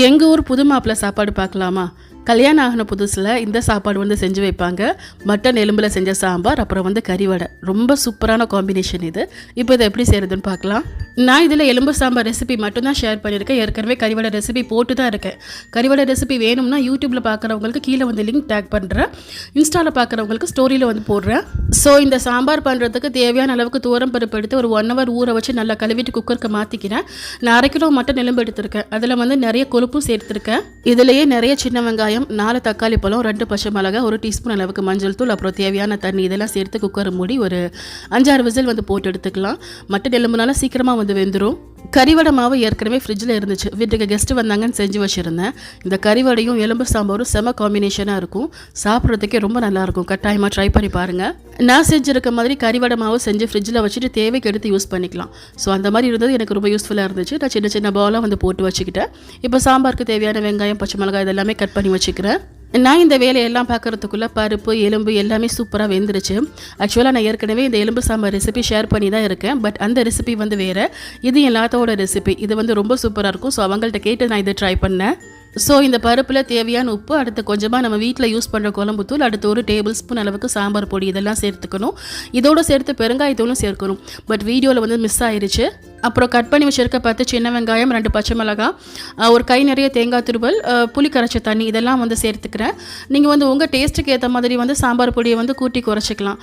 எங்கள் ஊர் புது மாப்பிள்ளை சாப்பாடு பார்க்கலாமா? கல்யாணம் ஆகின புதுசில் இந்த சாப்பாடு வந்து செஞ்சு வைப்பாங்க. மட்டன் எலும்பில் செஞ்ச சாம்பார் அப்புறம் வந்து கறிவடை ரொம்ப சூப்பரான காம்பினேஷன் இது. இப்போ இதை எப்படி செய்கிறதுன்னு பார்க்கலாம். நான் இதில் எலும்பு சாம்பார் ரெசிபி மட்டும்தான் ஷேர் பண்ணியிருக்கேன். ஏற்கனவே கறிவடை ரெசிபி போட்டு தான் இருக்கேன். கறிவடை ரெசிபி வேணும்னா யூடியூப்பில் பார்க்குறவங்களுக்கு கீழே வந்து லிங்க் டேக் பண்ணுறேன் இன்ஸ்டாவில் பார்க்குறவங்களுக்கு ஸ்டோரியில் வந்து போடுறேன். ஸோ இந்த சாம்பார் பண்ணுறதுக்கு தேவையான அளவுக்கு தூரம் பருப்பு எடுத்து ஒரு ஒன் ஹவர் ஊற வச்சு நல்லா கழுவிட்டு குக்கருக்கு மாற்றிக்கிறேன் நான் அரை கிலோ மட்டும் நிலம்பு எடுத்திருக்கேன். அதில் வந்து நிறைய கொழுப்பும் சேர்த்துருக்கேன். இதுலேயே நிறைய சின்ன வெங்காயம் நாலு தக்காளி பழம் ரெண்டு பச்சை மிளகாய் ஒரு டீஸ்பூன் அளவுக்கு மஞ்சள் தூள் அப்புறம் தேவையான தண்ணி இதெல்லாம் சேர்த்து குக்கர் மூடி ஒரு அஞ்சாறு விசில் வந்து போட்டு எடுத்துக்கலாம். மட்டன் எலும்புனால சீக்கிரமாக வந்து வெந்துடும் கறிவடை மாவு ஏற்கனவே ஃப்ரிட்ஜில் இருந்துச்சு. வீட்டுக்கு கெஸ்ட்டு வந்தாங்கன்னு செஞ்சு வச்சுருந்தேன். இந்த கறிவடையும் எலும்பு சாம்பாரும் செம காம்பினேஷனாக இருக்கும். சாப்பிட்றதுக்கே ரொம்ப நல்லாயிருக்கும் கட்டாயமாக ட்ரை பண்ணி பாருங்கள் நான் செஞ்சுருக்க மாதிரி கறிவடை மாவு செஞ்சு ஃப்ரிட்ஜில் வச்சுட்டு தேவைக்கு எடுத்து யூஸ் பண்ணிக்கலாம். ஸோ அந்த மாதிரி இருந்தது எனக்கு ரொம்ப யூஸ்ஃபுல்லாக இருந்துச்சு. நான் சின்ன சின்ன பவுலாக வந்து போட்டு வச்சுக்கிட்டேன். இப்போ சாம்பாருக்கு தேவையான வெங்காயம் பச்சை மிளகாய் இதெல்லாமே கட் பண்ணி வச்சுக்கிறேன். நான் இந்த வேலையெல்லாம் பார்க்குறதுக்குள்ளே பருப்பு எலும்பு எல்லாமே சூப்பராக வெந்துருச்சு. ஆக்சுவலாக நான் ஏற்கனவே இந்த எலும்பு சாம்பார் ரெசிபி ஷேர் பண்ணி தான் இருக்கேன். பட் அந்த ரெசிபி வந்து வேறு. இது எல்லாத்தோட ரெசிபி இது வந்து ரொம்ப சூப்பராக இருக்கும். ஸோ அவங்கள்ட்ட கேட்டு நான் இதை ட்ரை பண்ணேன். ஸோ இந்த பருப்பில் தேவையான உப்பு அடுத்து கொஞ்சமாக நம்ம வீட்டில் யூஸ் பண்ணுற குழம்புத்தூள் அடுத்து ஒரு டேபிள் ஸ்பூன் அளவுக்கு சாம்பார் பொடி இதெல்லாம் சேர்த்துக்கணும். இதோடு சேர்த்து பெருங்காயத்தூளும் சேர்க்கணும். பட் வீடியோவில் வந்து மிஸ் ஆயிடுச்சு அப்புறம் கட் பண்ணி வச்சுருக்க பத்து சின்ன வெங்காயம் ரெண்டு பச்சை மிளகாய் ஒரு கை நிறைய தேங்காய் துருவல் புளி கரைச்ச தண்ணி இதெல்லாம் வந்து சேர்த்துக்கிறேன். நீங்கள் வந்து உங்கள் டேஸ்ட்டுக்கு ஏற்ற மாதிரி வந்து சாம்பார் பொடியை வந்து கூட்டி குறைச்சிக்கலாம்.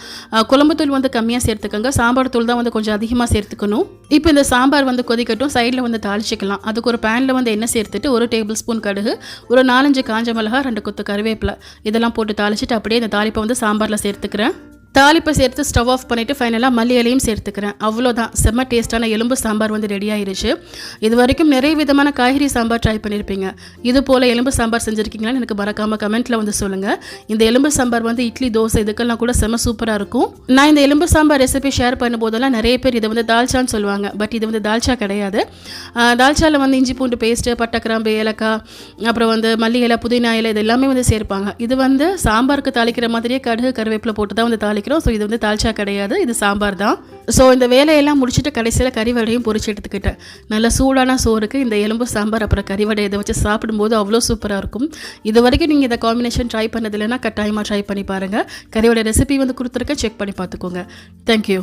குழம்பு குழம்புத்தூள் வந்து கம்மியாக சேர்த்துக்கோங்க. சாம்பார் தூள் தான் வந்து கொஞ்சம் அதிகமாக சேர்த்துக்கணும். இப்போ இந்த சாம்பார் வந்து கொதிக்கட்டும். சைடில் வந்து தாளிச்சிக்கலாம். அதுக்கு ஒரு பேனில் வந்து எண்ணெய் சேர்த்துட்டு ஒரு டேபிள் ஸ்பூன் கடுகு ஒரு நாலஞ்சு காஞ்ச மிளகாய் ரெண்டு கொத்து கருவேப்பிலை இதெல்லாம் போட்டு தாளிச்சிட்டு அப்படியே இந்த தாளிப்பை வந்து சாம்பாரில் சேர்த்துக்கிறேன். தாளிப்பை சேர்த்து ஸ்டவ் ஆஃப் பண்ணிவிட்டு ஃபைனலாக மல்லி இலையும் சேர்த்துக்கிறேன். அவ்வளோதான் செம்ம டேஸ்ட்டான எலும்பு சாம்பார் வந்து ரெடி ஆயிருச்சு. இது வரைக்கும் நிறைய விதமான காய்கறி சாம்பார் ட்ரை பண்ணியிருப்பீங்க இது போல் எலும்பு சாம்பார் செஞ்சுருக்கீங்களான்னு எனக்கு மறக்காமல் கமெண்ட்டில் வந்து சொல்லுங்கள் இந்த எலும்பு சாம்பார் வந்து இட்லி தோசை இதுக்கெல்லாம் கூட செம்ம சூப்பராக இருக்கும். நான் இந்த எலும்பு சாம்பார் ரெசிபி ஷேர் பண்ணும்போதெல்லாம் நிறைய பேர் இதை வந்து தால்ச்சான்னு சொல்லுவாங்க. பட் இது வந்து தால்ச்சா கிடையாது. தால்ச்சாவில் வந்து இஞ்சி பூண்டு பேஸ்ட்டு பட்டை கிராம்பு ஏலக்காய் அப்புறம் வந்து மல்லி இலை புதினா இலை இது எல்லாமே வந்து சேர்ப்பாங்க. இது வந்து சாம்பாருக்கு தாளிக்கிற மாதிரியே கடுகு கருவேப்பிலை போட்டு தான் வந்து தாளிக்கிறோம். ஸோ இது வந்து தால்ச்சா கிடையாது. இது சாம்பார் தான். ஸோ இந்த வேலையெல்லாம் முடிச்சுட்டு கடைசியில் கறிவடையும் பொரிச்சு எடுத்துக்கிட்டேன். நல்ல சூடான சோறுக்கு இந்த எலும்பு சாம்பார் அப்புறம் கறிவடை இதை வச்சு சாப்பிடும்போது அவ்வளோ சூப்பராக இருக்கும். இது வரைக்கும் நீங்கள் இந்த காம்பினேஷன் ட்ரை பண்ணதில்லைன்னா கட்டாயமாக ட்ரை பண்ணி பாருங்கள் கறிவடை ரெசிபி வந்து கொடுத்துருக்கேன். செக் பண்ணி பார்த்துக்கோங்க. தேங்க்யூ